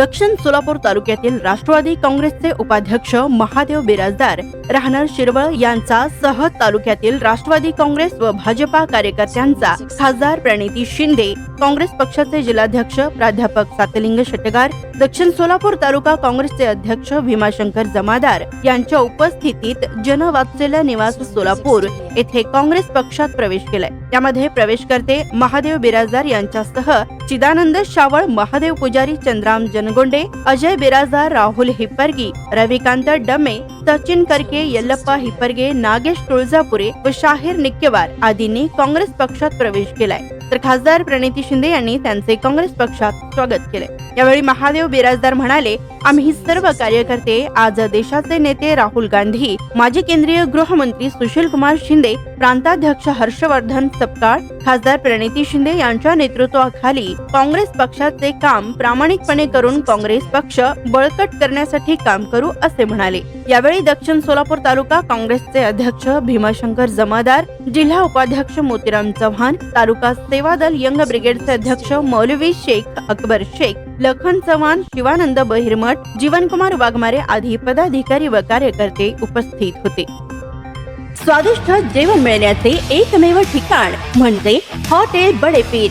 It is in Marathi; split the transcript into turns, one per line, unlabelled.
दक्षिण सोलापूर तालुक्यातील राष्ट्रवादी काँग्रेसचे उपाध्यक्ष महादेव बिराजदार राहणार शिरवळ यांचा सह तालुक्यातील राष्ट्रवादी काँग्रेस व भाजपा कार्यकर्त्यांचा खासदार प्रणिती शिंदे काँग्रेस पक्षाचे जिल्हाध्यक्ष प्राध्यापक सातलिंग शेटगार दक्षिण सोलापूर तालुका काँग्रेसचे अध्यक्ष भीमाशंकर जमादार यांच्या उपस्थितीत जनवात्सल्य निवास सोलापूर येथे काँग्रेस पक्षात प्रवेश केलाय. त्यामध्ये प्रवेश करते महादेव बिराजदार यांच्यासह चिदानंद शावळ महादेव पुजारी चंद्राम जनगोंडे अजय बिराजदार राहुल हिप्परगी रविकांत डमे सचिन करके यल्लप्पा हिप्परगे नागेश तुळजापुरे व शाहीर निक्केवार आदींनी काँग्रेस पक्षात प्रवेश केलाय. तर खासदार प्रणिती शिंदे यांनी त्यांचे काँग्रेस पक्षात स्वागत केले. यावेळी महादेव बिराजदार म्हणाले आम्ही सर्व कार्यकर्ते आज देशाचे नेते राहुल गांधी माजी केंद्रीय गृहमंत्री सुशील कुमार शिंदे प्रांताध्यक्ष हर्षवर्धन सपकाळ खासदार प्रणिती शिंदे यांच्या नेतृत्वाखाली काँग्रेस पक्षाचे काम प्रामाणिकपणे करून काँग्रेस पक्ष बळकट करण्यासाठी काम करू असे म्हणाले. यावेळी दक्षिण सोलापूर तालुका काँग्रेसचे अध्यक्ष भीमाशंकर जमादार जिल्हा उपाध्यक्ष मोतीराम चव्हाण तालुका सेवा दल यंग ब्रिगेडचे अध्यक्ष मौलवी शेख अकबर शेख लखन चव्हाण शिवानंद बहिरमठ जीवनकुमार वाघमारे आदी पदाधिकारी व कार्यकर्ते उपस्थित होते. स्वादिष्ट जेवण मिळण्याचे एकमेव ठिकाण म्हणजे हॉटेल बडेपीर.